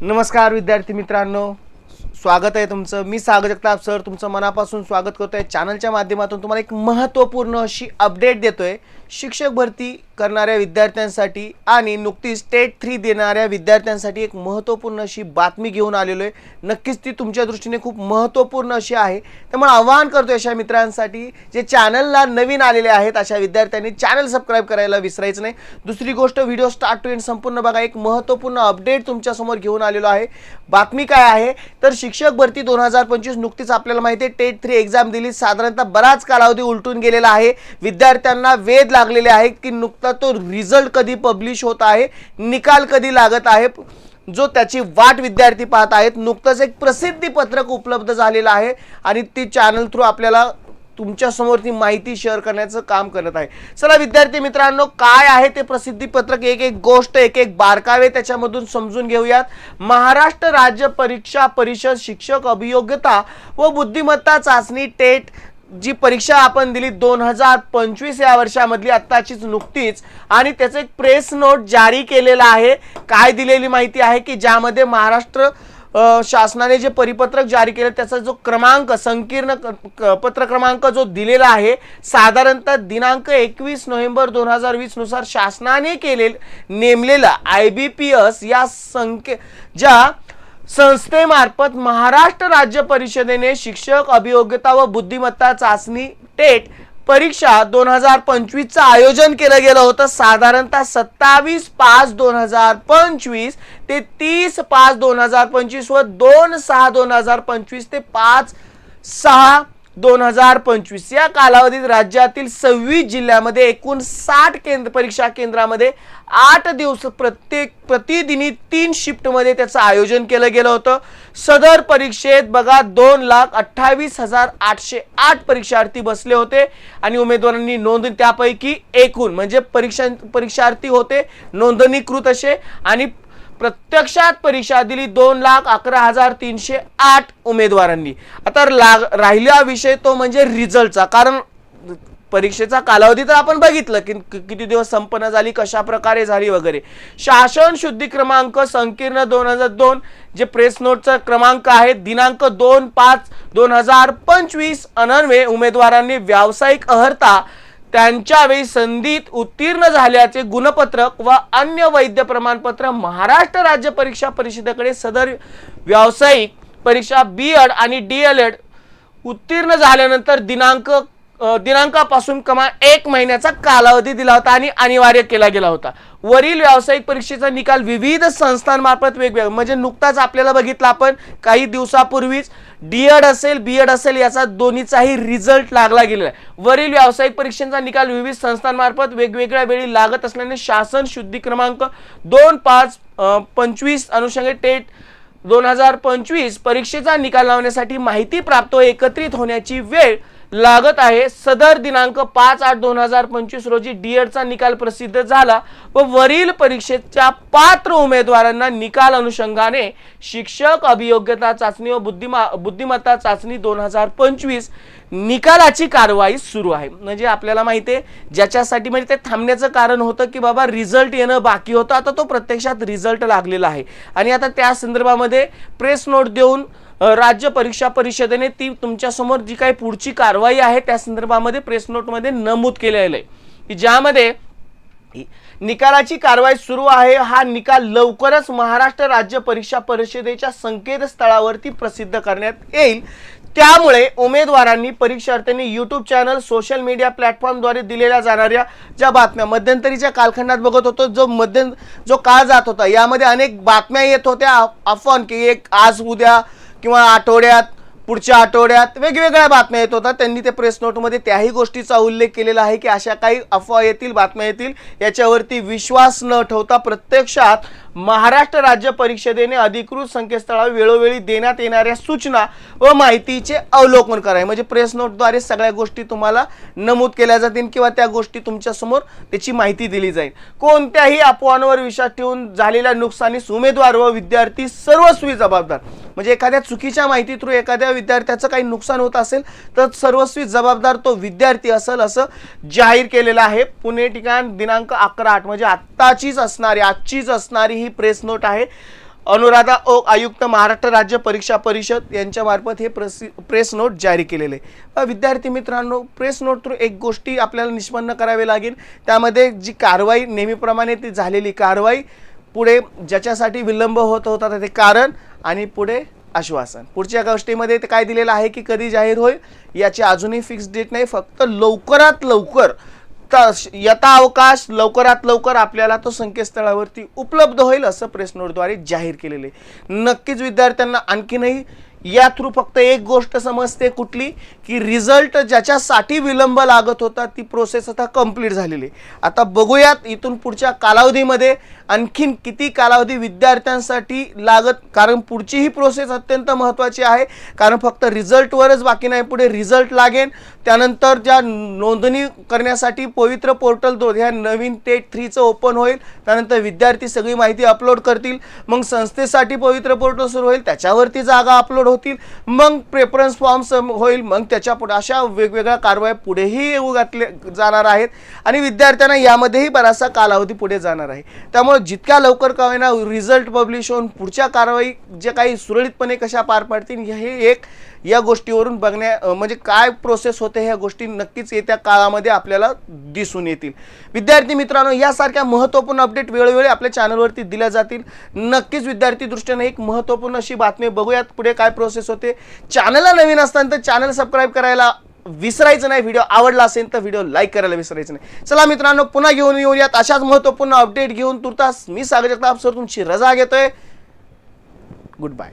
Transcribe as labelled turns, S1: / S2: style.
S1: नमस्कार विद्यार्थी मित्रांनो. स्वागत आहे तुमचं. मी सागर जगताप सर. तुमचं मनापासून स्वागत करतोय. चॅनलच्या माध्यमातून तुम्हाला एक महत्त्वपूर्ण अशी अपडेट देतोय. शिक्षक भरती करणाऱ्या विद्यार्थ्यांसाठी आणि नुकतीच टेट थ्री देणाऱ्या विद्यार्थ्यांसाठी एक महत्त्वपूर्ण अशी बातमी घेऊन आलेलो आहे. नक्कीच ती तुमच्या दृष्टीने खूप महत्त्वपूर्ण अशी आहे. त्यामुळे आवाहन करतो अशा मित्रांसाठी जे चॅनलला नवीन आलेले आहेत अशा विद्यार्थ्यांनी चॅनल सबस्क्राईब करायला विसरायचं नाही. दुसरी गोष्ट व्हिडिओ स्टार्ट टू एंड संपूर्ण बघा. एक महत्त्वपूर्ण अपडेट तुमच्यासमोर घेऊन आलेलो आहे. बातमी काय आहे? तर शिक्षक भरती दोन हजार पंचवीस नुकतीच आपल्याला माहिती आहे टेट थ्री एक्झाम दिली. साधारणतः बराच कालावधी उलटून गेलेला आहे. विद्यार्थ्यांना वेध लागलेले आहेत की नुकता तो रिझल्ट कधी पब्लिश होत आहे निकाल कधी लागत आहे जो त्याची वाट विद्यार्थी पाहत आहेत. नुकतंच एक प्रसिद्धी पत्रक उपलब्ध झालेलं आहे आणि ती चॅनल थ्रू आपल्याला तुमच्यासमोर ती माहिती शेअर करण्याचं काम करत आहे. चला विद्यार्थी मित्रांनो काय आहे ते प्रसिद्धी पत्रक? एक एक गोष्ट एक एक बारकावे त्याच्यामधून समजून घेऊयात. महाराष्ट्र राज्य परीक्षा परिषद शिक्षक अभियोग्यता व बुद्धिमत्ता चाचणी टेट जी परीक्षा आपण दिली दोन हजार पंचवीस या वर्षामधली आत्ताचीच नुकतीच. आणि त्याचं एक प्रेस नोट जारी केलेला आहे. काय दिलेली माहिती आहे की ज्यामध्ये महाराष्ट्र शासनाने जे परिपत्रक जारी केलं त्याचा जो क्रमांक संकीर्ण क- पत्र क्रमांक जो दिलेला आहे साधारणतः दिनांक एकवीस नोव्हेंबर दोन हजार वीसनुसार शासनाने केले नेमलेला आय बी पी एस या संख्ये ज्या संस्थेमार्फत महाराष्ट्र राज्य परिषदेने शिक्षक अभियोग्यता व बुद्धिमत्ता चाचणी टेट परीक्षा दोन हजार पंचवीसचं आयोजन केलं गेलं होतं. साधारणतः सत्तावीस पाच दोन हजार पंचवीस ते तीस पाच दोन हजार पंचवीस व दोन सहा दोन हजार पंचवीस ते पाच सहा दोन हजार पंचवीस या कालावधीत राज्यातील सव्वीस जिल्ह्यामध्ये एकूण साठ केंद्र परीक्षा केंद्रामध्ये आठ दिवस प्रत्येक प्रतिदिनी तीन शिफ्टमध्ये त्याचं आयोजन केलं गेलं होतं. सदर परीक्षेत बघा दोन लाख अठ्ठावीस हजार आठशे आठ परीक्षार्थी बसले होते आणि उमेदवारांनी नोंदणी त्यापैकी एकूण म्हणजे परीक्षा परीक्षार्थी होते नोंदणीकृत असे आणि प्रत्यक्षात परीक्षा दिली दोन लाख अकरा हजार तीनशे आठ उमेदवारांनी. आता लाग राहिला विषय तो म्हणजे रिझल्टचा. कारण परीक्षेचा कालावधी तर आपण बघितलं की किती दिवस संपन्न झाली कशा प्रकारे झाली वगैरे. शासन शुद्धी क्रमांक संकीर्ण दोन हजार दोन जे प्रेस नोटचा क्रमांक आहे दिनांक दोन पाच दोन हजार पंचवीस अनन्वे उमेदवारांनी व्यावसायिक अर्हता त्यांच्या वेळी संधीत उत्तीर्ण झाल्याचे गुणपत्रक व अन्य वैद्य प्रमाणपत्र महाराष्ट्र राज्य परीक्षा परिषदेकडे सदर व्यावसायिक परीक्षा बी एड आणि डी एल एड उत्तीर्ण झाल्यानंतर दिनांक दिनांकापासून कमाल एक महिन्याचा कालावधी दिला होता आणि अनिवार्य केला गेला होता. वरील व्यावसायिक परीक्षेचा निकाल विविध संस्थांमार्फत वेगवेगळा म्हणजे नुकताच आपल्याला बघितला आपण काही दिवसापूर्वीच डी एड असेल बी एड असेल याचा दोन्हीचाही रिझल्ट लागला गेलेला आहे. वरील व्यावसायिक परीक्षांचा निकाल विविध संस्थांमार्फत वेगवेगळ्या वेळी लागत असल्याने शासन शुद्धी क्रमांक दोन पाच पंचवीस अनुषंगे टेट दोन हजार पंचवीस परीक्षेचा निकाल लावण्यासाठी माहिती प्राप्त एकत्रित होण्याची वेळ लागत आहे. सदर दिनांक पाच आठ दोन हजार पंचवीस रोजी डी एडचा निकाल प्रसिद्ध झाला व वरील परीक्षेच्या पात्र उमेदवारांना निकाल अनुषंगाने शिक्षक अभियोग्यता चाचणी व बुद्धिमा बुद्धिमत्ता चाचणी दोन हजार पंचवीस निकालाची कारवाई सुरू आहे. म्हणजे आपल्याला माहिती आहे ज्याच्यासाठी म्हणजे ते थांबण्याचं कारण होतं की बाबा रिझल्ट येणं बाकी होतं. आता तो प्रत्यक्षात रिझल्ट लागलेला आहे. आणि आता त्या संदर्भामध्ये प्रेस नोट देऊन राज्य परीक्षा परिषदेने ती तुमच्यासमोर जी काही पुढची कारवाई आहे त्या संदर्भामध्ये प्रेस नोटमध्ये नमूद केलेलं आहे. की ज्यामध्ये निकालाची कारवाई सुरू आहे हा निकाल लवकरच महाराष्ट्र राज्य परीक्षा परिषदेच्या संकेतस्थळावरती प्रसिद्ध करण्यात येईल. त्यामुळे उमेदवारांनी परीक्षार्थ्यांनी यूट्यूब चॅनल सोशल मीडिया प्लॅटफॉर्मद्वारे दिलेल्या जाणाऱ्या ज्या बातम्या मध्यंतरीच्या कालखंडात बघत होतो जो मध्य जो काळ जात होता यामध्ये अनेक बातम्या येत होत्या. अफ- अफवान की एक आज उद्या किंवा आठवड्यात पुढच्या आठवड्यात वेगवेगळ्या बातम्या येत होतात त्यांनी ते प्रेस नोटमध्ये त्याही गोष्टीचा उल्लेख केलेला आहे की अशा काही अफवा येतील बातम्या येतील. याच्यावरती विश्वास न ठेवता प्रत्यक्षात महाराष्ट्र राज्य परिषदेने अधिकृत संकेतस्थळावर वेळोवेळी देण्यात येणाऱ्या सूचना व माहितीचे अवलोकन करावे. म्हणजे प्रेस नोटद्वारे सगळ्या गोष्टी तुम्हाला नमूद केल्या जातील किंवा त्या गोष्टी तुमच्यासमोर त्याची माहिती दिली जाईल. कोणत्याही अफवांवर विश्वास ठेवून झालेल्या नुकसानीस उमेदवार व विद्यार्थी सर्वस्वी जबाबदार. म्हणजे एखाद्या चुकीच्या माहिती थ्रू एखाद्या विद्यार्थ्याचं काही नुकसान होत असेल तर सर्वस्वी जबाबदार तो विद्यार्थी असेल असं जाहीर केलेलं आहे. पुणे ठिकाण दिनांक अकरा आठ म्हणजे आत्ताचीच असणारी आजचीच असणारी ही प्रेस नोट आहे. अनुराधा ओक आयुक्त महाराष्ट्र राज्य परीक्षा परिषद यांच्यामार्फत हे प्रसि प्रेस नोट जारी केलेले विद्यार्थी मित्रांनो प्रेस नोट थ्रू एक गोष्टी आपल्याला निष्पन्न करावी लागेल. त्यामध्ये जी कारवाई नेहमीप्रमाणे ती झालेली कारवाई पुढे ज्याच्यासाठी विलंब होत होता ते कारण आणि पुढे आश्वासन पुढच्या गोष्टीमध्ये ते काय दिलेलं आहे की कधी जाहीर होईल याची अजूनही फिक्स डेट नाही फक्त लवकरात लवकर त- यथा अवकाश लवकरात लवकर आपल्याला तो संकेतस्थळावरती उपलब्ध होईल असं प्रेस नोटद्वारे जाहीर केलेले आहे. नक्कीच विद्यार्थ्यांना आणखीनही या थ्रू फक्त एक गोष्ट समजते कुठली? की रिझल्ट ज्याच्यासाठी विलंब लागत होता ती प्रोसेस आता कंप्लीट झालेली आहे. आता बघूयात इथून पुढच्या कालावधीमध्ये आणखीन किती कालावधी विद्यार्थ्यांसाठी लागत कारण पुढची ही प्रोसेस अत्यंत महत्त्वाची आहे. कारण फक्त रिझल्टवरच बाकी नाही पुढे रिझल्ट लागेल. त्यानंतर ज्या नोंदणी करण्यासाठी पवित्र पोर्टल दो ह्या नवीन टेट थ्रीचं ओपन होईल. त्यानंतर विद्यार्थी सगळी माहिती अपलोड करतील. मग संस्थेसाठी पवित्र पोर्टल सुरू होईल. त्याच्यावरती जागा अपलोड होतील. मग प्रेफरन्स फॉर्म्स होईल. मग त्याच्या पुढे अशा वेगवेगळ्या कारवाया पुढेही येऊ घातले जाणार आहेत. आणि विद्यार्थ्यांना यामध्येही बराचसा कालावधी पुढे जाणार आहे. त्यामुळे जितक्या लवकर का होईना रिझल्ट पब्लिश होऊन पुढच्या कारवाई जे काही सुरळीतपणे कशा पार पाडतील हे एक या गोष्टीवरून बघण्या म्हणजे काय प्रोसेस होते ह्या गोष्टी नक्कीच येत्या काळामध्ये आपल्याला दिसून येतील. विद्यार्थी मित्रांनो यासारख्या महत्त्वपूर्ण अपडेट वेळोवेळी आपल्या चॅनलवरती दिल्या जातील. नक्कीच विद्यार्थी दृष्टीने एक महत्त्वपूर्ण अशी बातमी बघूयात. पुढे काय प्रोसेस होते. चॅनलला नवीन असताना तर चॅनल सबस्क्राईब करायला विसरायचं नाही. व्हिडिओ आवडला असेल तर व्हिडिओ लाईक करायला विसरायचं नाही. चला मित्रांनो पुन्हा घेऊन येऊयात. अशाच महत्त्वपूर्ण अपडेट घेऊन तुर्तास मी सागर जगताप सर तुमची रजा घेतोय. Good bye